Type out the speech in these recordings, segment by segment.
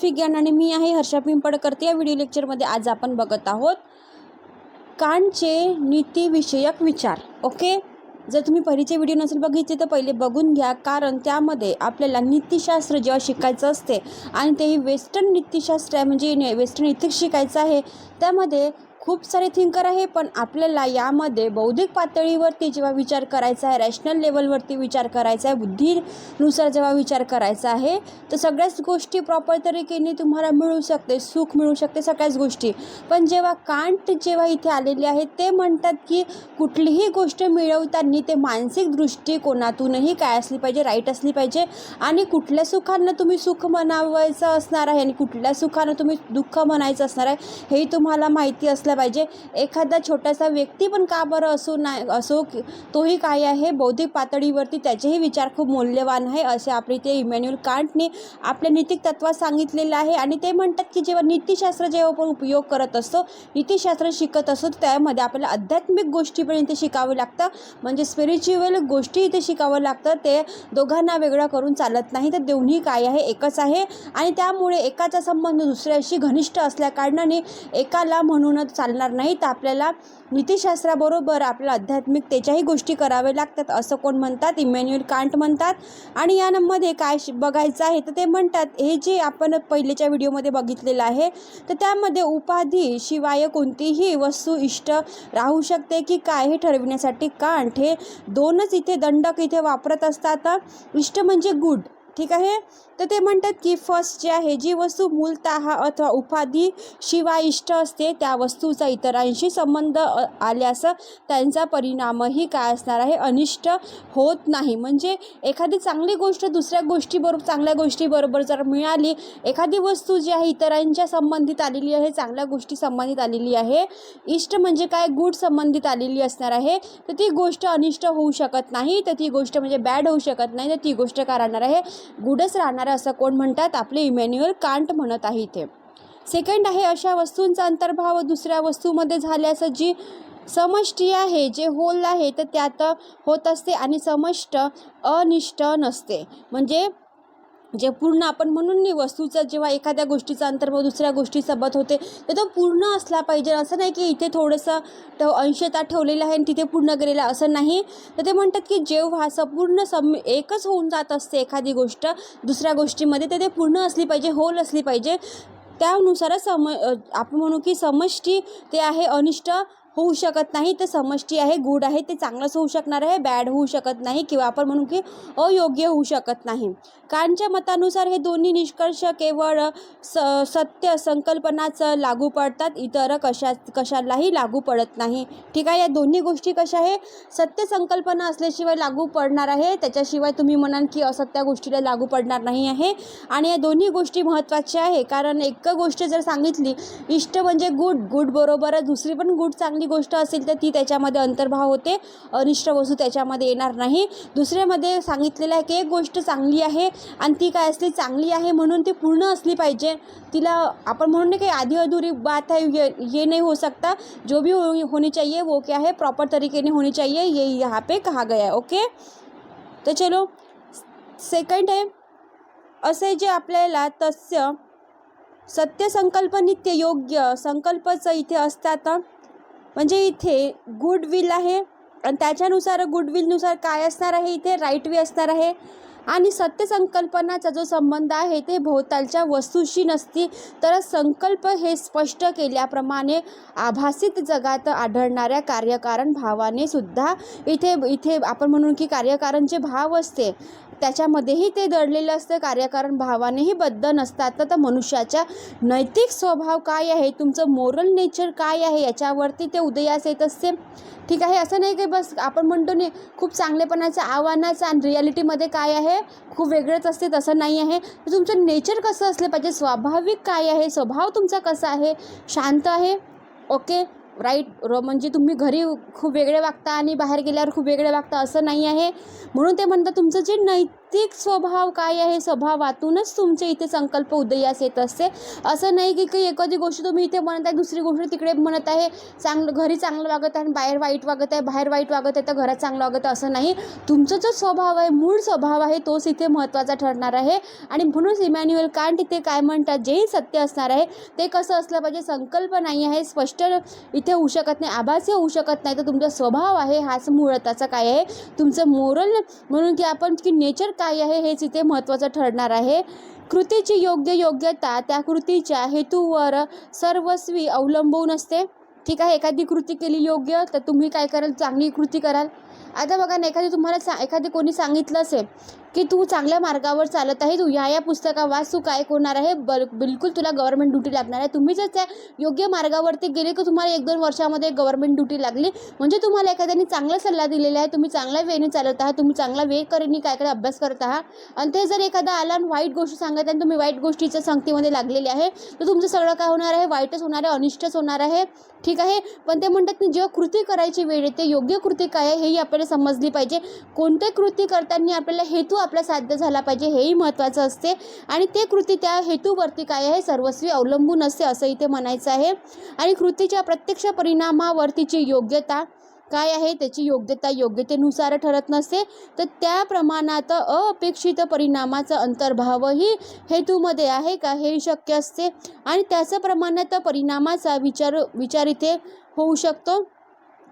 Philosophy ज्ञान आणि मी आहे हर्षा पिंपडकरते या व्हिडिओ लेक्चरमध्ये आज आपण बघत आहोत कांटचे नीतीविषयक विचार. ओके जर तुम्ही पहिलीचे व्हिडिओ नसेल बघितले तर पहिले बघून घ्या. कारण त्यामध्ये आपल्याला नीतिशास्त्र जेव्हा शिकायचं असते आणि तेही वेस्टर्न नीतीशास्त्र आहे म्हणजे ने- वेस्टर्न इथिक्स शिकायचं आहे त्यामध्ये खूप सारे थिंकर आहे पण आपल्याला यामध्ये बौद्धिक पातळीवरती जेव्हा विचार करायचा आहे रॅशनल लेवलवरती विचार करायचा आहे बुद्धीनुसार जेव्हा विचार करायचा आहे तर सगळ्याच गोष्टी प्रॉपर तरीकेने तुम्हाला मिळू शकते सुख मिळू शकते सगळ्याच गोष्टी. पण जेव्हा कांट जेव्हा इथे आलेले आहेत ते म्हणतात की कुठलीही गोष्ट मिळवताना ते मानसिक दृष्टिकोनातूनही काय असली पाहिजे राईट असली पाहिजे. आणि कुठल्या सुखांना तुम्ही सुख म्हणावायचं असणार आहे आणि कुठल्या सुखानं तुम्ही दुःख म्हणायचं असणार आहे हे तुम्हाला माहिती असल्या पाहिजे. एखादा छोटासा व्यक्ती पण का बरं असो नाही असो की- तोही काय आहे? बौद्धिक पातळीवरती त्याचेही विचार खूप मौल्यवान आहे असे आपले ते इमॅन्युअल कांटने आपल्या नीतिक तत्वात सांगितलेलं आहे. आणि ते म्हणतात की जेव्हा नीतिशास्त्र जेव्हा आपण उपयोग करत असतो नीतिशास्त्र शिकत असतो तर त्यामध्ये आपल्याला आध्यात्मिक गोष्टी पण इथे शिकावं लागतं म्हणजे स्पिरिच्युअल गोष्टी इथे शिकावं लागतं ते दोघांना वेगळं करून चालत नाही. तर दोन्ही काय आहे? एकच आहे. आणि त्यामुळे एकाचा संबंध दुसऱ्याशी घनिष्ठ असल्या कारणाने एकाला म्हणूनच चाल चालणार नाही तर आपल्याला नीतिशास्त्राबरोबर आध्यात्मिक आध्यात्मिकतेच्याही गोष्टी कराव्या लागतात असं कोण म्हणतात? इमॅन्युअल कांट म्हणतात. आणि यामध्ये काय शि- बघायचं आहे तर ते म्हणतात हे जे आपण पहिलेच्या व्हिडिओमध्ये बघितलेलं आहे तर त्यामध्ये उपाधी शिवाय कोणतीही वस्तू इष्ट राहू शकते की काय हे ठरविण्यासाठी कांट हे दोनच इथे दंडक इथे वापरत असतात. इष्ट म्हणजे गुड ठीक आहे? तर ते म्हणतात की फर्स्ट जे आहे जी वस्तू मूलतः अथवा उपाधी शिवाय इष्ट असते त्या वस्तूचा इतरांशी संबंध आल्यास त्यांचा परिणामही काय असणार आहे? अनिष्ट होत नाही. म्हणजे एखादी चांगली गोष्ट दुसऱ्या गोष्टीबरोबर चांगल्या गोष्टीबरोबर जर मिळाली एखादी वस्तू जी आहे इतरांच्या संबंधित आलेली आहे चांगल्या गोष्टी संबंधित आलेली आहे इष्ट म्हणजे काय? गुड संबंधित आलेली असणार आहे तर ती गोष्ट अनिष्ट होऊ शकत नाही तर ती गोष्ट म्हणजे बॅड होऊ शकत नाही तर ती गोष्ट काय राहणार आहे? गुडच राहणार असं कोण म्हणतात? आपले इमॅन्युअल कांट म्हणत आहे इथे. सेकंड आहे अशा वस्तूंचा अंतर्भाव दुसऱ्या वस्तूमध्ये झाल्यास जी समष्टी आहे जे होल आहे तर त्यात होत असते आणि समष्ट अनिष्ट नसते. म्हणजे जे पूर्ण आपण म्हणून नाही वस्तूचं जेव्हा एखाद्या गोष्टीचा अंतर्भाव दुसऱ्या गोष्टीसोबत होते तर तो पूर्ण असला पाहिजे. असं नाही की इथे थोडंसं ठ अंशता ठेवलेलं आहे आणि तिथे पूर्ण गेलेला असं नाही. तर ते म्हणतात की जेव्हा संपूर्ण सम एकच होऊन जात असते एखादी गोष्ट दुसऱ्या गोष्टीमध्ये तर ते पूर्ण असली पाहिजे होल असली पाहिजे. त्यानुसारच सम आपण म्हणू की समष्टी ते आहे अनिष्ट होऊ शकत नाही. तर समष्टी आहे गुड आहे ते चांगलंच होऊ शकणार आहे बॅड होऊ शकत नाही किंवा आपण म्हणू की अयोग्य होऊ शकत नाही. कांच्या मतानुसार हे दोन्ही निष्कर्ष केवळ स सत्य संकल्पनाच लागू पडतात. इतर कशा कशालाही लागू पडत नाही. ठीक आहे? या दोन्ही गोष्टी कशा आहे? सत्य संकल्पना असल्याशिवाय लागू पडणार आहे. त्याच्याशिवाय तुम्ही म्हणाल की असत्य गोष्टीला लागू पडणार नाही आहे. आणि या दोन्ही गोष्टी महत्त्वाच्या आहे. कारण एक गोष्ट जर सांगितली इष्ट म्हणजे गुड गुड बरोबर दुसरी पण गुड चांगली गोष्ट असेल तर ती त्याच्यामध्ये अंतर्भाव होते. अनिष्ट वस्तू त्याच्यामध्ये येणार नाही. दुसऱ्यामध्ये सांगितलेलं आहे की एक गोष्ट चांगली आहे आणि ती काय असली चांगली आहे म्हणून ती पूर्ण असली पाहिजे. तिला आपण म्हणून नाही काही आधी अधूरी बात है ये ये नहीं हो सकता जो भी हो, होनी चाहिए वो क्या है? प्रॉपर तरीकेने होनी चाहिए. ये यहाँ पे कहा गया है. ओके तर चलो सेकंड आहे असे जे आपल्याला तस्य सत्य संकल्प नित्य योग्य संकल्पच इथे असतात. म्हणजे इथे गुड विल आहे. आणि त्याच्यानुसार गुडविलनुसार काय असणार आहे? इथे राईट वे असणार आहे. आणि सत्य संकल्पनाचा जो संबंध आहे ते भोवतालच्या वस्तूशी नसती. तर संकल्प हे स्पष्ट केल्याप्रमाणे आभासित जगात आढळणाऱ्या कार्यकारण भावाने सुद्धा इथे इथे आपण म्हणून की कार्यकारणचे भाव असते. त्याच्यामध्येही ते दडलेलं असतं. कार्यकारण भावानेही बद्ध नसतात. तर मनुष्याच्या नैतिक स्वभाव काय आहे? तुमचं मोरल नेचर काय आहे? याच्यावरती ते उदयास येत असते. ठीक आहे? असं नाही की बस आपण म्हणतो नाही खूप चांगलेपणाचं आव्हानाचं आणि रियालिटीमध्ये काय आहे? खूप वेगळंच असते तसं नाही आहे. तुमचं नेचर कसं असलं पाहिजे? स्वाभाविक काय आहे? स्वभाव तुमचा कसा आहे? शांत आहे? ओके? राईट र म्हणजे तुम्ही घरी खूप वेगळे वागता आणि बाहेर गेल्यावर खूप वेगळे वागता असं नाही आहे. म्हणून ते म्हणतात तुमचं जे नै सात्विक स्वभाव काय आहे? स्वभावातूनच तुमचे इथे संकल्प उदयास येत असते. असं नाही की काही एखादी गोष्ट तुम्ही इथे म्हणत आहे दुसरी गोष्ट तिकडे म्हणत आहे चांगलं घरी चांगलं वागत आहे आणि बाहेर वाईट वागत आहे बाहेर वाईट वागत आहे तर घरात चांगलं वागत आहे असं नाही. तुमचा जो स्वभाव आहे मूळ स्वभाव आहे तोच इथे महत्त्वाचा ठरणार आहे. आणि म्हणून इमॅन्युअल कांट इथे काय म्हणतात जेही सत्य असणार आहे ते कसं असलं पाहिजे संकल्प नाही आहे स्पष्ट इथे होऊ शकत नाही आभासी होऊ शकत नाही तर तुमचा स्वभाव आहे हाच मुळताचा काय आहे? तुमचं मोरल म्हणून की आपण की नेचर काय आहे हेच इथे महत्त्वाचं ठरणार आहे? कृतीची योग्य योग्यता त्या कृतीच्या हेतूवर सर्वस्वी अवलंबून असते. ठीक आहे एखादी कृती केली योग्य तर तुम्ही काय कराल? चांगली कृती कराल. आता बघा ना एखादी तुम्हाला सा एखादी कोणी सांगितलं असेल की तू चांगल्या मार्गावर चालत आहे तू या या पुस्तका वाच तू काय होणार आहे? बल बिलकुल तुला गव्हर्नमेंट ड्युटी लागणार आहे. तुम्ही जर त्या योग्य मार्गावरती गेले की तुम्हाला एक दोन वर्षामध्ये गव्हर्नमेंट ड्युटी लागली. म्हणजे तुम्हाला एखाद्याने चांगला सल्ला दिलेला आहे तुम्ही चांगल्या वेने चालत आहात तुम्ही चांगला वे करेनी काय काय अभ्यास करत आहात. आणि ते जर एखादा आला आणि वाईट गोष्ट सांगत आहे आणि तुम्ही वाईट गोष्टीच्या संगतीमध्ये लागलेले आहे तर तुमचं सगळं काय होणार आहे? वाईटच होणार आहे अनिष्टच होणार आहे. ठीक आहे? पण ते म्हणतात की जेव्हा कृती करायची वेळ येते योग्य कृती काय आहे हेही आपल्याला समजली पाहिजे. कोणते कृती करताना आपल्याला हेतू आपला साध्य झाला पाहिजे हेही महत्त्वाचं असते. आणि ते कृती त्या हेतूवरती काय आहे सर्वस्वी अवलंबून असते असं इथे म्हणायचं आहे. आणि कृतीच्या प्रत्यक्ष परिणामावरतीची योग्यता काय आहे त्याची योग्यता योग्यतेनुसार ठरत नसते. तर त्या प्रमाणात अपेक्षित परिणामाचा अंतर्भावही हेतूमध्ये आहे का हे शक्य असते. आणि त्याचं प्रमाणात परिणामाचा विचार विचार इथे होऊ शकतो.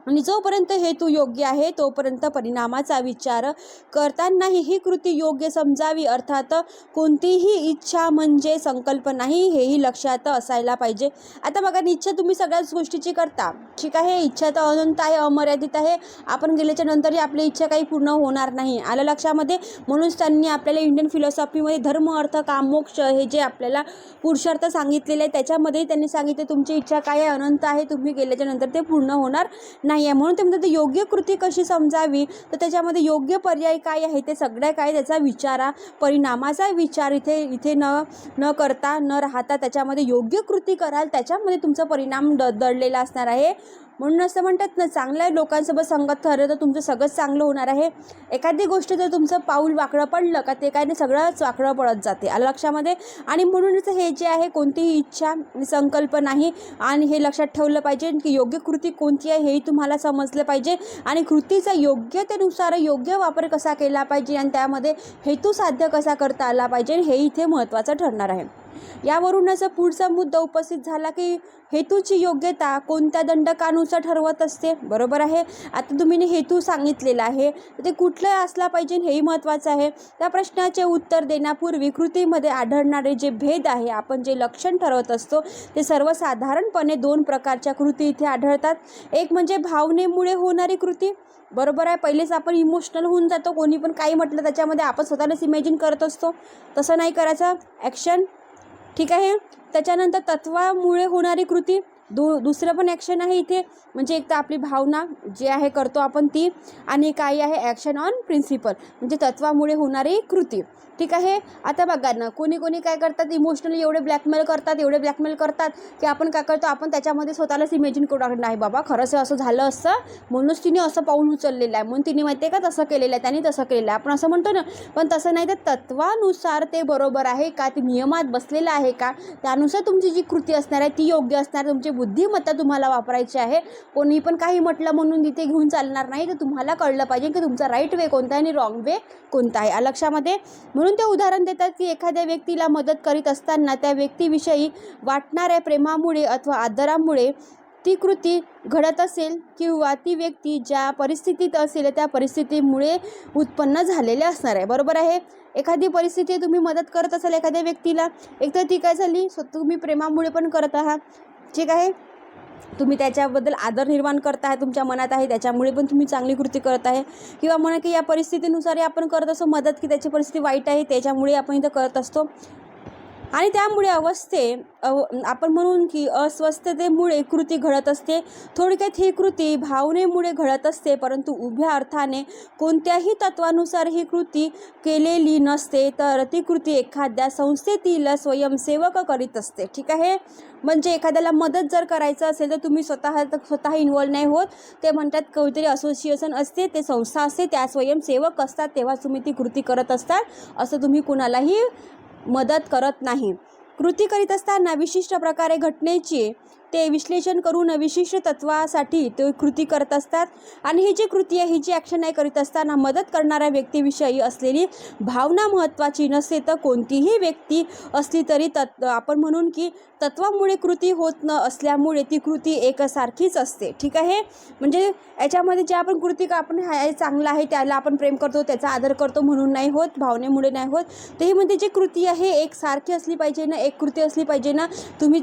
आणि जोपर्यंत हेतू योग्य आहे तोपर्यंत परिणामाचा विचार करतानाही ही कृती योग्य समजावी. अर्थात कोणतीही इच्छा म्हणजे संकल्प नाही हेही लक्षात असायला पाहिजे. आता बघा इच्छा तुम्ही सगळ्याच गोष्टीची करता. ठीक आहे इच्छा तर अनंत आहे अमर्यादित आहे. आपण गेल्याच्या नंतरही आपली इच्छा काही पूर्ण होणार नाही. आलं लक्षामध्ये? म्हणूनच त्यांनी आपल्याला इंडियन फिलॉसॉफीमध्ये धर्म अर्थ काम मोक्ष हे जे आपल्याला पुरुषार्थ सांगितलेले आहे त्याच्यामध्येही त्यांनी सांगितले तुमची इच्छा काय आहे अनंत आहे तुम्ही गेल्याच्यानंतर ते पूर्ण होणार नाही. नाही आहे म्हणून ते म्हणतात योग्य कृती कशी समजावी? तर त्याच्यामध्ये योग्य पर्याय काय आहे? ते सगळ्या काय त्याचा विचारा परिणामाचा विचार इथे इथे न न करता न राहता त्याच्यामध्ये योग्य कृती कराल त्याच्यामध्ये तुमचा परिणाम द दडलेला असणार आहे. म्हणून असं म्हणतात ना चांगल्या लोकांसोबत संगत ठरलं तर तुमचं सगळंच चांगलं होणार आहे. एखादी गोष्ट जर तुमचं पाऊल वाकडं पडलं का ते काय नाही सगळंच वाकडं पडत जाते. आलं लक्षामध्ये? आणि म्हणूनच हे जे आहे कोणतीही इच्छा संकल्प नाही आणि हे लक्षात ठेवलं पाहिजे की योग्य कृती कोणती आहे हेही तुम्हाला समजलं पाहिजे. आणि कृतीचा योग्यतेनुसार योग्य वापर कसा केला पाहिजे आणि त्यामध्ये हेतू साध्य कसा करता आला पाहिजे हे इथे महत्त्वाचं ठरणार आहे. यावरूनच पुढचा मुद्दा उपस्थित झाला की हेतूची योग्यता कोणत्या दंडकानुसार ठरवत असते? बरोबर आहे. आता तुम्ही हेतू सांगितलेला आहे. ते कुठलं असला पाहिजे हेही महत्त्वाचं आहे. त्या प्रश्नाचे उत्तर देण्यापूर्वी कृतीमध्ये आढळणारे जे भेद आहे आपण जे लक्षण ठरवत असतो ते सर्वसाधारणपणे दोन प्रकारच्या कृती इथे आढळतात. एक म्हणजे भावनेमुळे होणारी कृती. बरोबर आहे. पहिलेच आपण इमोशनल होऊन जातो. कोणी पण काही म्हटलं त्याच्यामध्ये आपण स्वतःलाच इमॅजिन करत असतो. तसं नाही करायचं. ॲक्शन. ठीक आहे? त्याच्यानंतर तत्वामुळे होणारी कृती दु दुसरं पण ॲक्शन आहे इथे. म्हणजे एक तर आपली भावना जे आहे करतो आपण ती. आणि काही आहे ॲक्शन ऑन प्रिन्सिपल म्हणजे तत्वामुळे होणारी कृती. ठीक आहे? आता बघा ना कोणी कोणी काय करतात इमोशनली एवढे ब्लॅकमेल करतात एवढे ब्लॅकमेल करतात की आपण काय करतो आपण त्याच्यामध्ये स्वतःलाच इमेजिन करू टाकलं नाही बाबा. खरंच असं झालं असतं म्हणूनच तिने असं पाऊल उचललेलं आहे. म्हणून तिने माहिती आहे का तसं केलेलं आहे त्यांनी तसं केलेलं आहे. आपण असं म्हणतो ना पण तसं नाही तर तत्वानुसार ते बरोबर आहे का ते नियमात बसलेलं आहे का? त्यानुसार तुमची जी कृती असणार आहे ती योग्य असणार तुमची बुद्धिमत्ता तुम्हाला वापरायची आहे. कोणी पण काही म्हटलं म्हणून तिथे घेऊन चालणार नाही तर तुम्हाला कळलं पाहिजे की तुमचा राईट वे कोणता आहे आणि रॉंग वे कोणता आहे. लक्षामध्ये? म्हणून म्हणून ते उदाहरण देतात की एखाद्या व्यक्तीला मदत करीत असताना त्या व्यक्तीविषयी वाटणाऱ्या प्रेमामुळे अथवा आदरामुळे ती कृती घडत असेल किंवा ती व्यक्ती ज्या परिस्थितीत असेल त्या परिस्थितीमुळे उत्पन्न झालेले असणार आहे. बरोबर आहे? एखादी परिस्थिती तुम्ही मदत करत असाल एखाद्या व्यक्तीला एकतर ती काय झाली? स्वतः तुम्ही प्रेमामुळे पण करत आहात. ठीक आहे? तुम्ही त्याच्याबद्दल आदर निर्माण करत आहे तुमच्या मनात आहे त्याच्यामुळे पण तुम्ही चांगली कृती करत आहे. किंवा म्हणा की या परिस्थितीनुसारही आपण करत असतो मदत की त्याची परिस्थिती वाईट आहे त्याच्यामुळे आपण इथं करत असतो. आणि त्यामुळे अवस्थे अव आपण म्हणून की अस्वस्थतेमुळे कृती घडत असते. थोडक्यात ही कृती भावनेमुळे घडत असते परंतु उभ्या अर्थाने कोणत्याही तत्वानुसार ही कृती केलेली नसते तर ती कृती एखाद्या संस्थेतील स्वयंसेवक करीत असते. ठीक आहे? म्हणजे एखाद्याला मदत जर करायचं असेल तर तुम्ही स्वतः स्वतः इन्वॉल्व नाही होत. ते म्हणतात काहीतरी असोसिएशन असते ते संस्था असते त्या स्वयंसेवक असतात तेव्हा तुम्ही ती कृती करत असतात असं तुम्ही कुणालाही मदत करत नाही कृती करीत असताना विशिष्ट प्रकारे घटनेची ते विश्लेषण करून विशिष्ट तत्वासाठी ते कृती करत असतात. आणि ही जी कृती आहे ही जी ॲक्शन आहे करीत असताना मदत करणाऱ्या व्यक्तीविषयी असलेली भावना महत्त्वाची नसते तर कोणतीही व्यक्ती असली तरी तत् आपण म्हणून की तत्वामुळे कृती होत न असल्यामुळे ती कृती एकसारखीच असते. ठीक आहे? म्हणजे याच्यामध्ये जे आपण कृती का आपण हा चांगला आहे त्याला आपण प्रेम करतो त्याचा आदर करतो म्हणून नाही होत भावनेमुळे नाही होत. तर म्हणजे जी कृती आहे एक सारखी असली पाहिजे ना एक कृती असली पाहिजे ना तुम्ही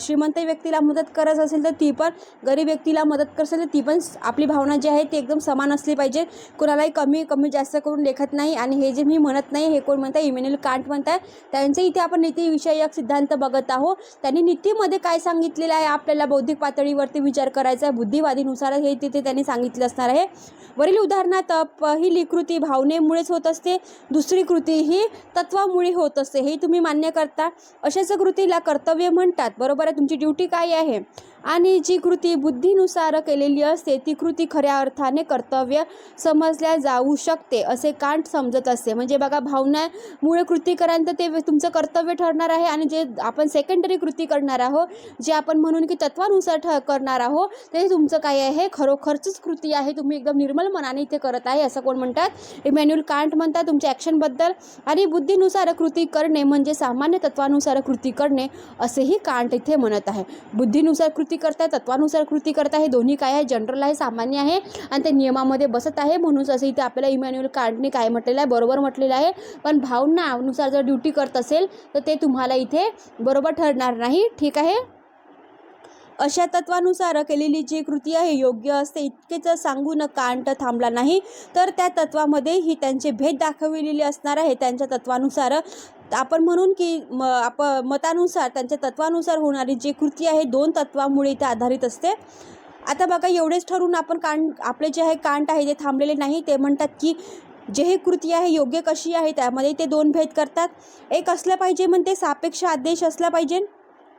श्रीमंत व्यक्ती व्यक्तीला मदत करत असेल तर ती पण गरीब व्यक्तीला मदत करत असेल तर ती पण आपली भावना जी आहे ती एकदम समान असली पाहिजे. कुणालाही कमी कमी जास्त करून लेखत नाही आणि हे जे मी म्हणत नाही हे कोण म्हणताय? इमेन्युअल कांट आहे त्यांचे इथे आपण नीतीविषयक सिद्धांत बघत आहोत. त्यांनी नीतीमध्ये काय सांगितलेलं आहे? आपल्याला बौद्धिक पातळीवरती विचार करायचा आहे. बुद्धिवादीनुसार हे तिथे त्यांनी सांगितलं असणार आहे. वरील उदाहरणात पहिली कृती भावनेमुळेच होत असते. दुसरी कृती ही तत्वामुळे होत असते. हे तुम्ही मान्य करता. अशाच कृतीला कर्तव्य म्हणतात. बरोबर आहे? तुमची ड्युटी काय काय आहे. आणि जी कृती बुद्धीनुसार केलेली असते ती कृती खऱ्या अर्थाने कर्तव्य समजल्या जाऊ शकते असे कांट समजत असते. म्हणजे बघा भावनामुळे कृती कराल तर ते तुमचं कर्तव्य ठरणार आहे आणि जे आपण सेकंडरी कृती करणार आहोत जे आपण म्हणून की तत्वानुसार ठ करणार आहोत ते तुमचं काय आहे? खरोखरचीच कृती आहे. तुम्ही एकदम निर्मल मनाने इथे करत आहे असं कोण म्हणतात? इमॅन्युअल कांट म्हणतात तुमच्या ॲक्शनबद्दल आणि बुद्धीनुसार कृती करणे म्हणजे सामान्य तत्वानुसार कृती करणे असेही कांट इथे म्हणत आहे. बुद्धीनुसार कृती करताय तत्वानुसार कृती करता हे दोन्ही काय आहे? जनरल आहे सामान्य आहे आणि ते नियमामध्ये बसत आहे. म्हणून असं इथे आपल्याला इमॅन्युअल कार्डने काय म्हटलेलं आहे? बरोबर म्हटलेलं आहे. पण भावनानुसार जर ड्युटी करत असेल तर ते तुम्हाला इथे बरोबर ठरणार नाही. ठीक आहे? अशा तत्वानुसार केलेली जी कृती आहे योग्य असते इतकेच सांगून कांट थांबला नाही. तर त्या तत्वामध्ये ही त्यांचे भेद दाखविलेले असणार आहे. त्यांच्या तत्वानुसार आपण म्हणून की म आप मतानुसार त्यांच्या तत्वानुसार होणारी जी कृती आहे दोन तत्वामुळे इथे आधारित असते. आता बघा एवढेच ठरून आपण कान आपले जे आहे कांट आहे ते थांबलेले नाही ते म्हणतात की जे हे कृती आहे योग्य कशी आहे त्यामध्ये ते दोन भेद करतात. एक असलं पाहिजे म्हणते सापेक्ष आदेश असला पाहिजे.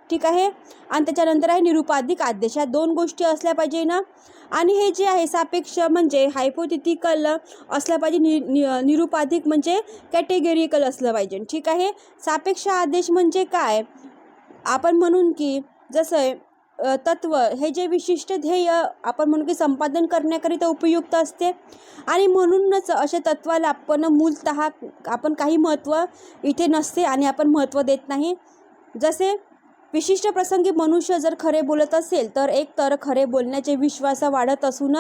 ठीक आहे? आणि त्याच्यानंतर आहे निरुपाधिक आदेश. या दोन गोष्टी असल्या पाहिजे ना? आणि हे जे आहे सापेक्ष म्हणजे हायपोथिटिकल असलं पाहिजे नि नि निरुपाधिक म्हणजे कॅटेगरिकल असलं पाहिजे. ठीक आहे? सापेक्ष आदेश म्हणजे काय? आपण म्हणून की जसं तत्व हे जे विशिष्ट ध्येय आपण म्हणू की संपादन करण्याकरिता उपयुक्त असते. आणि म्हणूनच अशा तत्वाला आपण मूलतः आपण काही महत्त्व इथे नसते आणि आपण महत्त्व देत नाही. जसे विशिष्ट प्रसंगी मनुष्य जर खरे बोलत असेल तर एक तर खरे बोलण्याचे विश्वास वाढत असून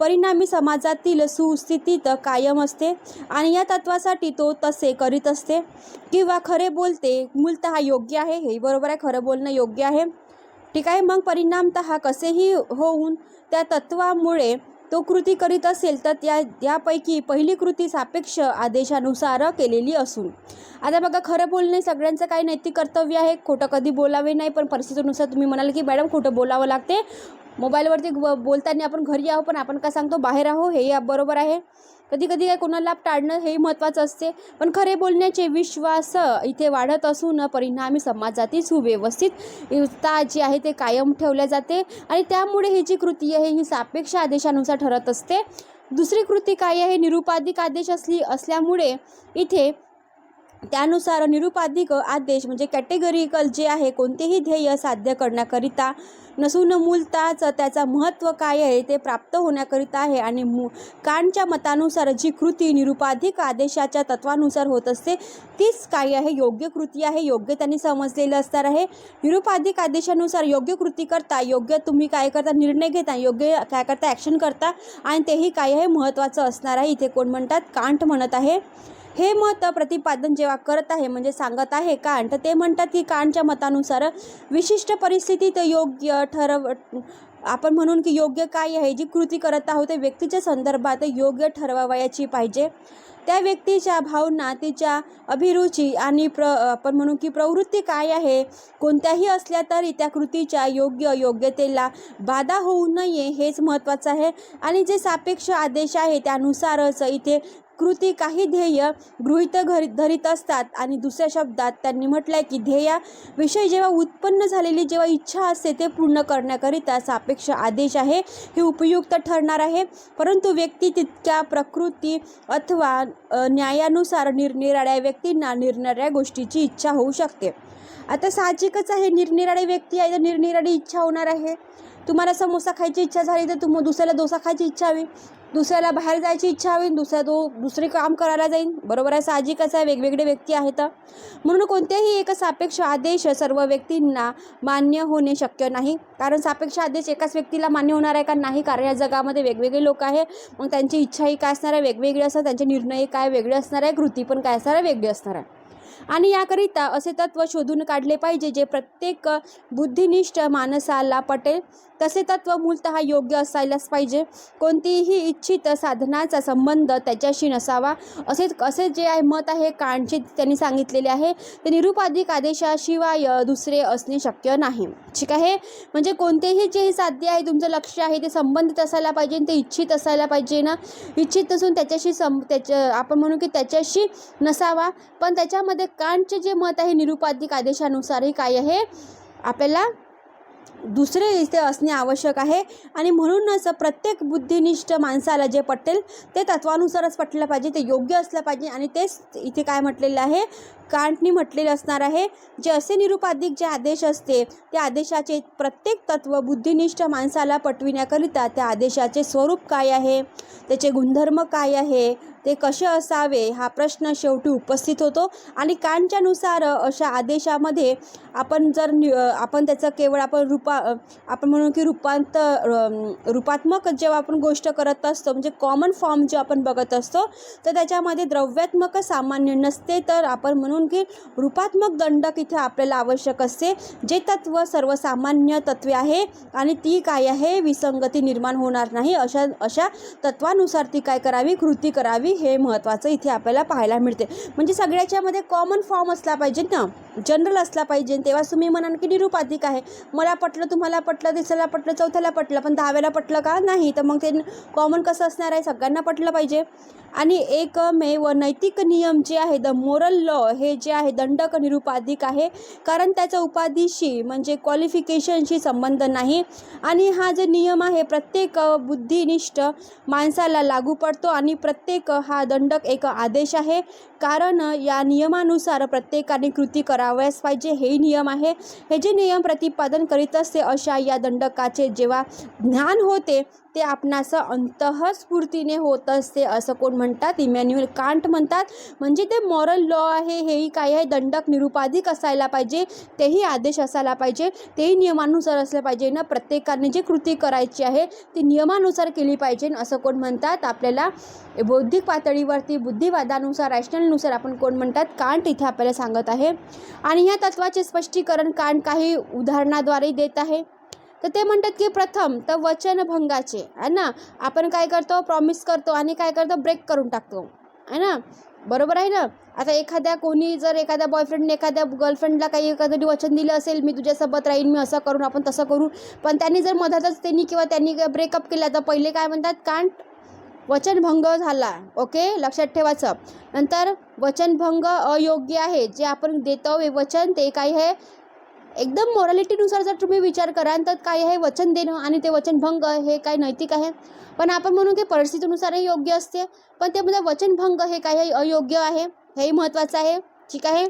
परिणामी समाजातील सुस्थितीत कायम असते आणि या तत्वासाठी तो तसे करीत असते. किंवा खरे बोलते मूलतः योग्य आहे हे बरोबर आहे खरं बोलणं योग्य आहे. ठीक आहे मग परिणामतः कसेही होऊन त्या तत्वामुळे तो कृती करीत असेल तर त्या यापैकी पहिली कृती सापेक्ष आदेशानुसार केलेली असून. आता बघा खरं बोलणे सगळ्यांचं काही नैतिक कर्तव्य आहे. खोटं कधी बोलावे नाही पण परिस्थितीनुसार तुम्ही म्हणाल की मॅडम खोटं बोलावं लागते. मोबाईलवरती बोलताना आपण घरी आहो पण आपण काय सांगतो बाहेर आहो हे या- बरोबर आहे. कधी कधी काय कोणाला टाळणं हे महत्त्वाचं असते. पण खरे बोलण्याचे विश्वास इथे वाढत असून परिणामी समाजातील सुव्यवस्थित जी आहे ते कायम ठेवल्या जाते. आणि त्यामुळे ही जी कृती आहे ही सापेक्ष आदेशानुसार ठरत असते. दुसरी कृती काय आहे? निरुपाधिक आदेश असली असल्यामुळे इथे त्यानुसार निरुपाधिक आदेश म्हणजे कॅटेगरिकल जे आहे कोणतेही ध्येय साध्य करण्याकरिता नसून मूलतःच त्याचा महत्त्व काय आहे ते प्राप्त होण्याकरिता आहे आणि मू कांटच्या मतानुसार जी कृती निरुपाधिक आदेशाच्या तत्वानुसार होत असते तीच काय आहे? योग्य कृती आहे योग्य त्यांनी समजलेलं असणार आहे. निरुपाधिक आदेशानुसार योग्य कृती करता योग्य तुम्ही काय करता? निर्णय घेता योग्य काय करता? ॲक्शन करता आणि तेही काय आहे? महत्त्वाचं असणार आहे. इथे कोण म्हणतात? कांट म्हणत आहे. हे मत प्रतिपादन जेव्हा करत आहे म्हणजे सांगत आहे कांट ते म्हणतात की कांटच्या मतानुसार विशिष्ट परिस्थितीत योग्य ठरव आपण म्हणून की योग्य काय आहे जी कृती करत आहोत ते व्यक्तीच्या संदर्भात योग्य ठरवावयाची पाहिजे. त्या व्यक्तीच्या भावना तिच्या अभिरुची आणि प्र आपण म्हणू की प्रवृत्ती काय आहे कोणत्याही असल्या तरी त्या कृतीच्या योग्य योग्यतेला बाधा होऊ नये हेच महत्त्वाचं आहे. आणि जे सापेक्ष आदेश आहे त्यानुसारच इथे कृती काही ध्येय गृहीत घरी धरीत असतात आणि दुसऱ्या शब्दात त्यांनी म्हटलं आहे की ध्येयाविषयी जेव्हा उत्पन्न झालेली जेव्हा इच्छा असते ते पूर्ण करण्याकरिता सापेक्ष आदेश आहे हे उपयुक्त ठरणार आहे. परंतु व्यक्ती तितक्या प्रकृती अथवा न्यायानुसार निरनिराळ्या व्यक्तींना निरनिराळ्या गोष्टीची इच्छा होऊ शकते. आता साहजिकच आहे निरनिराळे व्यक्ती आहे तर निरनिराळी इच्छा होणार आहे. तुम्हाला समोसा खायची इच्छा झाली तर तुम दुसऱ्याला डोसा खायची इच्छा हवी. दुसऱ्याला बाहेर जायची इच्छा हवी दुसऱ्या तो दुसरे काम करायला जाईन. बरोबर आहे साहजिकच आहे वेगवेगळे व्यक्ती आहेत. म्हणून कोणत्याही एक सापेक्ष आदेश सर्व व्यक्तींना मान्य होणे शक्य नाही. कारण सापेक्ष आदेश एकाच व्यक्तीला मान्य होणार आहे का नाही? कारण या जगामध्ये वेगवेगळे लोक आहे मग त्यांची इच्छाही काय असणार आहे? वेगवेगळी असतात. त्यांचे निर्णय काय वेगळे असणार आहे? कृती पण काय असणार आहे? वेगळी असणार आहे. आणि याकरिता असे तत्व शोधून काढले पाहिजे जे प्रत्येक बुद्धिनिष्ठ माणसाला पटेल. तसे तत्व मूलतः योग्य असायलाच पाहिजे. कोणतीही इच्छित साधनाचा संबंध त्याच्याशी नसावा. असे असे जे आहे मत आहे कांडचे त्यांनी सांगितलेले आहे. ते निरुपाधिक आदेशाशिवाय दुसरे असणे शक्य नाही. ठीक आहे? म्हणजे कोणतेही जे साध्य आहे तुमचं लक्ष आहे ते संबंधित असायला पाहिजे ते इच्छित असायला पाहिजे ना? इच्छित नसून त्याच्याशी सं त्याच्या आपण म्हणू की त्याच्याशी नसावा. पण त्याच्यामध्ये कांडचे जे मत आहे निरुपाधिक आदेशानुसारही काय आहे? आपल्याला दुसरे इथे असणे आवश्यक आहे. आणि म्हणूनच प्रत्येक बुद्धिनिष्ठ माणसाला जे पटेल ते तत्वानुसारच पटलं पाहिजे ते योग्य असलं पाहिजे. आणि तेच इथे काय म्हटलेलं आहे? कांटनी म्हटलेले असणार आहे. जे असे निरुपाधिक जे आदेश असते त्या आदेशाचे प्रत्येक तत्व बुद्धिनिष्ठ माणसाला पटविण्याकरिता त्या आदेशाचे स्वरूप काय आहे? त्याचे गुणधर्म काय आहे? ते कसे असावे? हा प्रश्न शेवटी उपस्थित होतो. आणि कांच्यानुसार अशा आदेशामध्ये आपण जर आपण त्याचं केवळ आपण रूपा आपण म्हणू की रूपांतर रूपात्मक जेव्हा आपण गोष्ट करत असतो म्हणजे कॉमन फॉर्म जे आपण बघत असतो तर त्याच्यामध्ये द्रव्यात्मक सामान्य नसते तर आपण म्हणून की रूपात्मक दंडक इथे आपल्याला आवश्यक असते. जे तत्व सर्वसामान्य तत्वे आहे आणि ती काय आहे? विसंगती निर्माण होणार नाही. अशा अशा तत्वानुसार ती काय करावी? कृती करावी हे महत्त्वाचं इथे आपल्याला पाहायला मिळते. म्हणजे सगळ्याच्यामध्ये कॉमन फॉर्म असला पाहिजे ना? जनरल असला पाहिजे. तेव्हा तुम्ही म्हणाल की निरुपाधिक आहे. मला पटलं तुम्हाला पटलं तिसऱ्याला पटलं चौथ्याला पटलं पण दहाव्याला पटलं का? नाही. तर मग ते कॉमन कसं असणार आहे? सगळ्यांना पटलं पाहिजे. आणि एकमेव नैतिक नियम जे आहे द मोरल लॉ हे जे आहे दंडक निरुपाधिक आहे कारण त्याचा उपाधीशी म्हणजे क्वालिफिकेशनशी संबंध नाही. आणि हा जो नियम आहे प्रत्येक बुद्धिनिष्ठ माणसाला लागू पडतो आणि प्रत्येक हा दंडक एक आदेश आहे. कारण या नियमानुसार प्रत्येकाने कृती करावयास पाहिजे. हे नियम आहे. हे जे नियम प्रतिपादन करीत असते अशा या दंडकाचे जेव्हा ज्ञान होते ते आपणास अंतःस्फूर्तीने होत असते असं कोण म्हणतात? इमॅन्युअल कांट म्हणतात. म्हणजे ते मॉरल लॉ आहे. हेही काय आहे? दंडक निरुपाधिक असायला पाहिजे. तेही आदेश असायला पाहिजे. तेही नियमानुसार असलं पाहिजे ना? प्रत्येकाने जी कृती करायची आहे ती नियमानुसार केली पाहिजे. असं कोण म्हणतात? आपल्याला बौद्धिक पातळीवरती बुद्धिवादानुसार रॅशनलनुसार आपण कोण म्हणतात? कांट इथे आपल्याला सांगत आहे. आणि ह्या तत्वाचे स्पष्टीकरण कांट काही उदाहरणाद्वारे देत आहे. तर ते म्हणतात की प्रथम तर वचनभंगाचे आहे ना? आपण काय करतो? प्रॉमिस करतो आणि काय करतो? ब्रेक करून टाकतो. आहे ना? बरोबर आहे ना? आता एखाद्या कोणी जर एखाद्या बॉयफ्रेंडने एखाद्या गर्लफ्रेंडला काही एखादं वचन दिलं असेल मी तुझ्यासोबत राहीन मी असं करून आपण तसं करू. पण त्यांनी जर मधातच त्यांनी किंवा त्यांनी ब्रेकअप केला तर पहिले काय म्हणतात? कांट वचनभंग झाला. ओके? लक्षात ठेवायचं नंतर वचनभंग अयोग्य आहे. जे आपण देतो वचन ते काय आहे? एकदम मॉरॅलिटीनुसार जर तुम्ही विचार कराल तर काय आहे? वचन देणं आणि ते वचनभंग हे काय नैतिक आहे? पण आपण म्हणू की परिस्थितीनुसारही योग्य असते. पण ते म्हणजे वचनभंग हे काय आहे? अयोग्य आहे. हेही महत्त्वाचं आहे. ठीक आहे?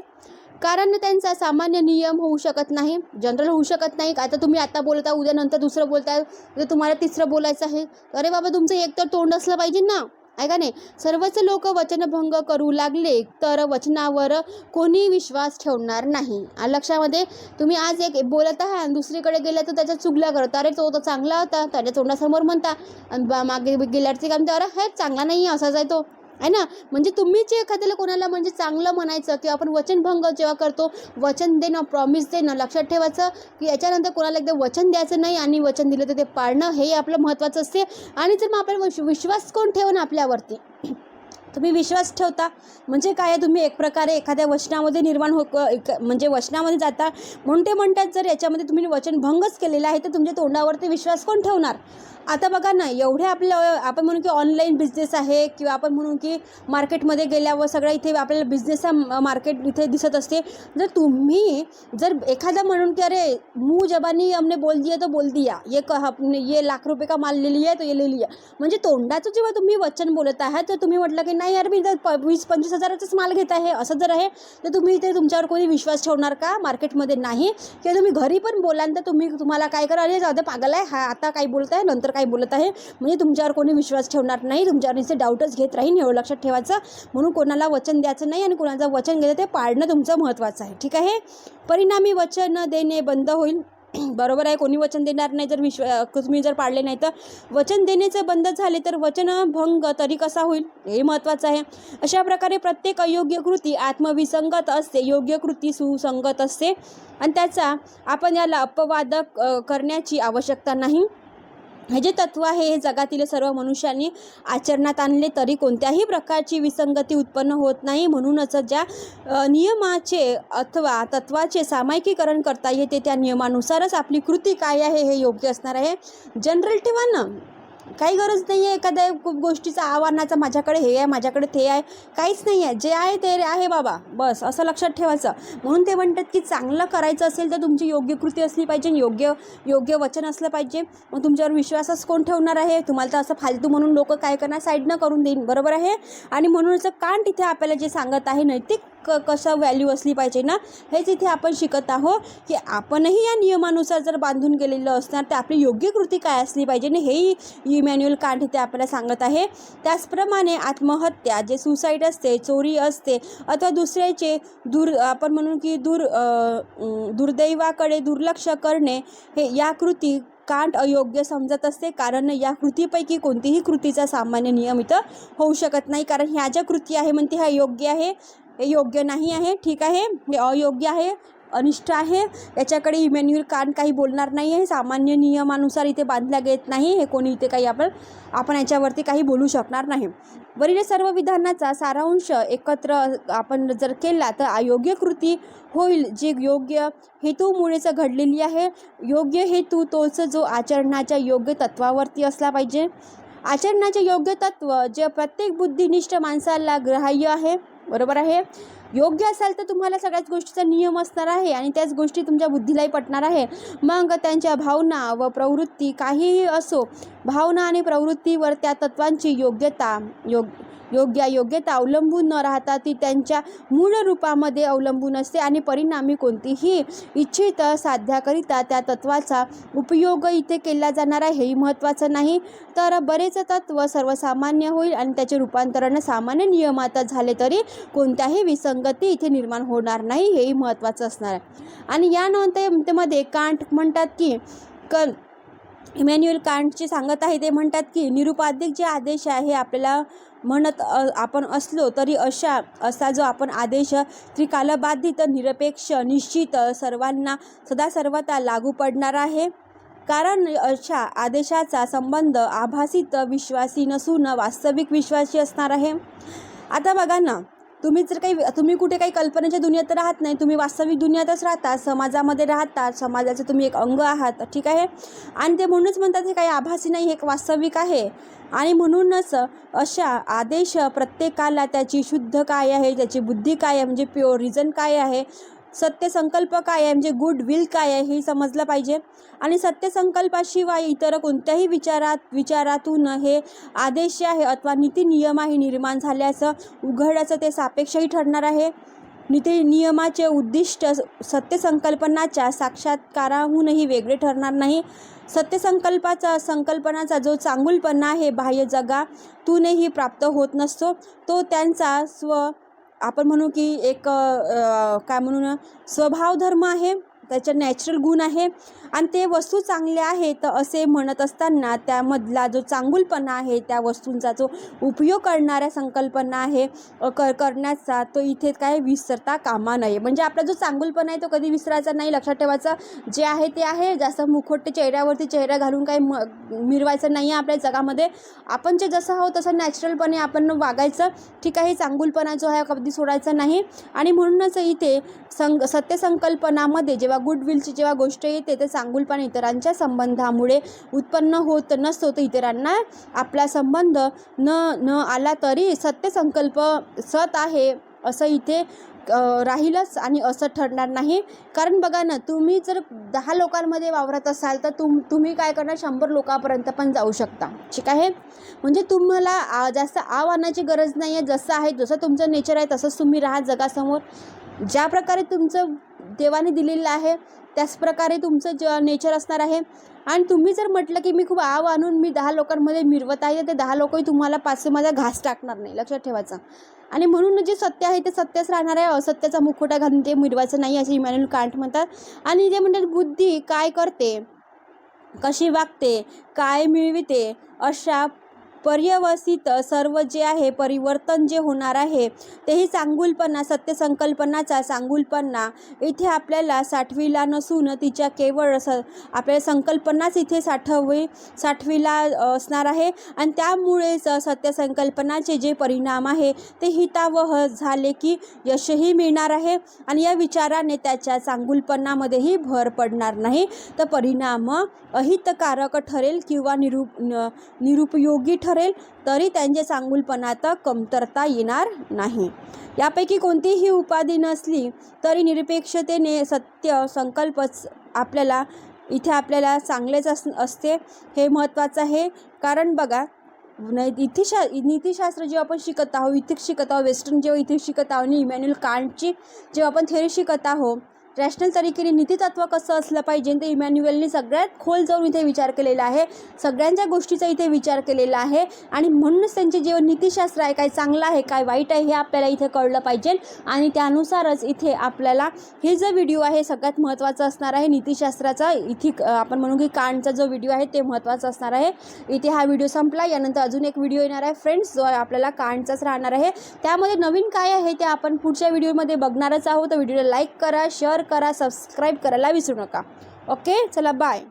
कारण त्यांचा सामान्य नियम होऊ शकत नाही जनरल होऊ शकत नाही. आता तुम्ही आता बोलता उद्या नंतर दुसरं बोलताय उद्या तुम्हाला तिसरं बोलायचं आहे. अरे बाबा तुमचं एक तर तोंड असलं पाहिजे ना. आहे का नाही? सर्वच लोक वचनभंग करू लागले तर वचनावर कोणी विश्वास ठेवणार नाही. आ लक्षामध्ये? तुम्ही आज एक बोलत आहात आणि दुसरीकडे गेला तर त्याच्या चुगल्या करता. अरे तो तर चांगला होता. त्याच्या तोंडासमोर म्हणता आणि बा- मागे गेल्यावरती काम तर अरे हे चांगला नाही आहे असाच आहे तो. आहे ना? म्हणजे तुम्ही जे एखाद्याला कोणाला म्हणजे चांगलं म्हणायचं किंवा आपण वचनभंग जेव्हा करतो वचन देणं प्रॉमिस देणं लक्षात ठेवायचं की याच्यानंतर कोणाला एकदा वचन द्यायचं नाही आणि वचन दिलं तर ते पाळणं हे आपलं महत्त्वाचं असते. आणि जर मग आपल्याला विश्वास कोण ठेवणं आपल्यावरती? तुम्ही विश्वास ठेवता? म्हणजे काय आहे, तुम्ही एक प्रकारे एखाद्या वचनामध्ये निर्माण हो क- म्हणजे वचनामध्ये जाता. म्हणून ते म्हणतात जर याच्यामध्ये तुम्ही वचनभंगच केलेला आहे तर तुमच्या तोंडावरती विश्वास कोण ठेवणार? आता बघा ना एवढे आपलं आपण म्हणू की ऑनलाईन बिझनेस आहे किंवा आपण म्हणू की मार्केटमध्ये गेल्यावर सगळ्या इथे आपल्याला बिझनेसचा मार्केट इथे दिसत असते. जर तुम्ही जर एखादा म्हणून की अरे मू जबानी हमने बोल दिया तो बोल दिया. ये कह ये लाख रुपये का माल लिहिली आहे तो ये लिहिली आहे म्हणजे तोंडाचं जेव्हा तुम्ही वचन बोलत आहात तर तुम्ही म्हटलं की नाही यार मी जर प वीस पंचवीस हजाराचाच माल घेत आहे असं जर आहे तर तुम्ही इथे तुमच्यावर कोणी विश्वास ठेवणार का? मार्केटमध्ये नाही. किंवा तुम्ही घरी पण बोलाल तर तुम्ही तुम्हाला काय करा अरे जाऊ पागल आहे हा आता काय बोलत आहे नंतर काय बोलत आहे? म्हणजे तुमच्यावर कोणी विश्वास ठेवणार नाही तुमच्यावर नुसते डाऊटच घेत राहीन एवढं लक्षात ठेवायचं. म्हणून कोणाला वचन द्यायचं नाही आणि कोणाचं वचन घ्यायचं ते पाळणं तुमचं महत्त्वाचं आहे. ठीक आहे? परिणामी वचन देणे बंद होईल. बरोबर आहे कोणी वचन देणार नाही जर विश्व तुम्ही जर पाळले नाही तर. वचन देण्याचं बंद झाले तर वचनभंग तरी कसा होईल? हे महत्त्वाचं आहे. अशा प्रकारे प्रत्येक अयोग्य कृती आत्मविसंगत असते योग्य कृती सुसंगत असते. आणि त्याचा आपण याला अपवाद करण्याची आवश्यकता नाही. हे जे तत्व आहे हे जगातील सर्व मनुष्यांनी आचरणात आणले तरी कोणत्याही प्रकारची विसंगती उत्पन्न होत नाही. म्हणूनच ज्या नियमाचे अथवा तत्वाचे सामायिकीकरण करता येते त्या नियमानुसारच आपली कृती काय आहे हे योग्य असणार आहे. जनरल ठेवा ना? काही गरज नाही आहे एखाद्या खूप गोष्टीचा आव्हानाचा माझ्याकडे हे आहे माझ्याकडे ते आहे. काहीच नाही आहे. जे आहे ते आहे बाबा. बस असं लक्षात ठेवायचं. म्हणून ते म्हणतात की चांगलं करायचं असेल तर तुमची योग्य कृती असली पाहिजे योग्य योग्य वचन असलं पाहिजे. मग तुमच्यावर विश्वासच कोण ठेवणार आहे? तुम्हाला तर असं फालतू म्हणून लोक काय करणार? साईडनं करून देईन. बरोबर आहे? आणि म्हणूनच कान तिथे आपल्याला जे सांगत आहे नैतिक क कसं व्हॅल्यू असली पाहिजे ना हेच इथे आपण शिकत आहोत की आपणही या नियमानुसार जर बांधून गेलेलं असणार तर आपली योग्य कृती काय असली पाहिजे आणि हेही इमॅन्युअल कांट इथे आपल्याला सांगत आहे. त्याचप्रमाणे आत्महत्या जे सुसाईड असते चोरी असते अथवा दुसऱ्याचे दूर आपण म्हणून की दूर दुर्दैवाकडे दुर्लक्ष करणे हे या कृती कांट अयोग्य समजत असते. कारण या कृतीपैकी कोणतीही कृतीचा सामान्य नियम इथं होऊ शकत नाही. कारण ह्या ज्या कृती आहे म्हणते ह्या योग्य आहे. हे योग्य नाही आहे ठीक आहे हे अयोग्य आहे अनिष्ट आहे. याच्याकडे इमॅन्युअल कान काही बोलणार नाही आहे. सामान्य नियमानुसार इथे बांधल्या गेत नाही हे कोणी इथे काही आपण आपण याच्यावरती काही बोलू शकणार नाही. वरील सर्व विधानाचा सारांश एकत्र आपण जर केला तर अयोग्य कृती होईल जी योग्य हेतूमुळेच घडलेली आहे. योग्य हेतू तोच जो आचरणाच्या योग्य तत्वावरती असला पाहिजे. आचरणाचे योग्य तत्व जे प्रत्येक बुद्धिनिष्ठ माणसाला ग्राह्य आहे बरोबर आहे? योग्य असाल तर तुम्हाला सगळ्याच गोष्टीचा नियम असणार आहे आणि त्याच गोष्टी तुमच्या बुद्धीलाही पटणार आहे. मग त्यांच्या भावना व प्रवृत्ती काहीही असो भावना आणि प्रवृत्तीवर त्या तत्वांची योग्यता योग योग्य योग्यता अवलंबून न राहता ती त्यांच्या मूळ रूपामध्ये अवलंबून असते आणि परिणामी कोणतीही इच्छित साध्याकरिता त्या तत्वाचा उपयोग इथे केला जाणार आहे हेही महत्त्वाचं नाही. तर बरेच तत्व सर्वसामान्य होईल आणि त्याचे रूपांतरण सामान्य नियमात झाले तरी कोणत्याही विसंगती इथे निर्माण होणार नाही हेही महत्त्वाचं असणार आहे. आणि यानंतरमध्ये कांट म्हणतात की क इमॅन्युअल कांटचे सांगत आहे ते म्हणतात की निरुपाधिक जे आदेश आहे आपल्याला म्हणत आपण असलो तरी अशा असा जो आपण आदेश त्रिकालबाधित निरपेक्ष निश्चित सर्वांना सदा सर्वता लागू पडणार आहे. कारण अशा आदेशाचा संबंध आभासित विश्वासी नसून वास्तविक विश्वासी असणार आहे. आता बघा ना तुम्ही जर काही तुम्ही कुठे काही कल्पनेच्या दुनियेत राहत नाही तुम्ही वास्तविक दुनियातच राहता समाजामध्ये राहता समाजाचं तुम्ही एक अंग आहात ठीक आहे? आणि ते म्हणूनच म्हणतात हे काही आभासी नाही हे एक वास्तविक आहे. आणि म्हणूनच अशा आदेश प्रत्येकाला त्याची शुद्ध काय आहे त्याची बुद्धी काय आहे म्हणजे प्युअर रिझन काय आहे सत्य संकल्प काय आहे? म्हणजे गुड विल काय आहे? हे समजलं पाहिजे. आणि सत्य संकल्पाशिवाय इतर कोणत्याही विचारात विचारातून हे आदेश जे आहे अथवा नीती नियम आहे निर्माण झाल्याचं उघडाचं ते सापेक्षही ठरणार आहे. नीती नियमाचे उद्दिष्ट सत्य संकल्पनाच्या साक्षात्काराहूनही वेगळे ठरणार नाही. सत्यसंकल्पाचा संकल्पनाचा जो चांगुलपणा आहे बाह्य जगातूनही प्राप्त होत नसतो तो त्यांचा स्व आपण म्हणू की एक काय म्हणू ना स्वभाव धर्म आहे. त्याच्या नॅचरल गुण आहे. आणि ते वस्तू चांगल्या आहेत असे म्हणत असताना त्यामधला जो चांगुलपणा आहे त्या वस्तूंचा जो उपयोग करणाऱ्या संकल्पना आहे कर करण्याचा तो इथे काय विसरता कामा नये. म्हणजे आपला जो चांगुलपणा आहे तो कधी विसरायचा नाही. लक्षात ठेवायचा जे आहे ते आहे. जास्त मुखोटे चेहऱ्यावरती चेहरा घालून काही म मिरवायचं नाही आहे आपल्या जगामध्ये. आपण जे जसं आहोत तसं नॅचरलपणे आपण वागायचं. ठीक आहे चांगुलपणा जो आहे कधी सोडायचा नाही. आणि म्हणूनच इथे संग सत्यसंकल्पनामध्ये जेव्हा गुडविलची जेव्हा गोष्ट येते तर चांगुलपणा इतरांच्या संबंधामुळे उत्पन्न होत नसतो. तर इतरांना आपला संबंध न न आला तरी सत्यसंकल्प सत आहे असं इथे राहीलच आणि असं ठरणार नाही. कारण बघा ना तुम्ही जर दहा लोकांमध्ये वावरत असाल तर तुम तुम्ही काय करणार? शंभर लोकांपर्यंत पण जाऊ शकता. ठीक आहे? म्हणजे तुम्हाला जास्त आव गरज नाही आहे जसं आहे जसं तुमचं नेचर आहे तसंच तुम्ही राहा जगासमोर. ज्या प्रकारे तुमचं देवाने दिलेलं आहे. त्याचप्रकारे तुमचं ज नेचर असणार आहे. आणि तुम्ही जर म्हटलं की मी खूप आव आणून मी दहा लोकांमध्ये मिरवत आहे तर ते दहा लोकही तुम्हाला पाचशे माझा घास टाकणार नाही. लक्षात ठेवायचं. आणि म्हणून जे सत्य आहे ते सत्यच राहणार आहे. असत्याचा मुखोटा घालून ते मिरवायचं नाही असे इमॅन्युअल कांट म्हणतात. आणि जे म्हणतात बुद्धी काय करते? कशी वागते? काय मिळविते? अशा पर्यवसित सर्व जे आहे परिवर्तन जे होणार आहे तेही सांगुलपणा सत्यसंकल्पनाचा सांगुलपणा इथे आपल्याला साठवीला नसून तिच्या केवळ स आपल्या संकल्पनाच इथे साठवी साठवीला असणार आहे. आणि त्यामुळेच सत्यसंकल्पनाचे जे परिणाम आहे ते हितावह झाले की यशही मिळणार आहे आणि या विचाराने त्याच्या चांगुलपणामध्येही भर पडणार नाही. तर परिणाम अहितकारक ठरेल किंवा निरुप निरुपयोगी ठरेल. तरी त्यांच्या चांगुलपणात कमतरता येणार नाही. यापैकी कोणतीही उपाधी नसली तरी निरपेक्षतेने सत्य संकल्पच आपल्याला इथे आपल्याला चांगलेच अस असते हे महत्त्वाचं आहे. कारण बघा न इतिशा नीतिशास्त्र जेव्हा आपण शिकत आहोत इथिक्स शिकत आहोत वेस्टर्न जेव्हा इथिक्स शिकत आहोत आणि इमॅन्युअल कांटची जेव्हा आपण थेरी शिकत आहोत रॅशनल तरीकेने नीतितत्व कसं असलं पाहिजे? ते इमॅन्युएलने सगळ्यात खोल जाऊन इथे विचार केलेला आहे. सगळ्यांच्या गोष्टीचा इथे विचार केलेला आहे. आणि म्हणूनच त्यांचे जे नीतिशास्त्र आहे काय चांगलं आहे काय वाईट आहे हे आपल्याला इथे कळलं पाहिजे. आणि त्यानुसारच इथे आपल्याला हे जो व्हिडिओ आहे सगळ्यात महत्त्वाचा असणार आहे. नीतिशास्त्राचा इथे आपण म्हणू की कांडचा जो व्हिडिओ आहे ते महत्त्वाचं असणार आहे. इथे हा व्हिडिओ संपला. यानंतर अजून एक व्हिडिओ येणार आहे. फ्रेंड्स जो आपल्याला कांडचाच राहणार आहे. त्यामध्ये नवीन काय आहे ते आपण पुढच्या व्हिडिओमध्ये बघणारच आहोत. तर व्हिडिओला लाईक करा शेअर करा सबस्क्राईब करायला विसरू नका. ओके चला बाय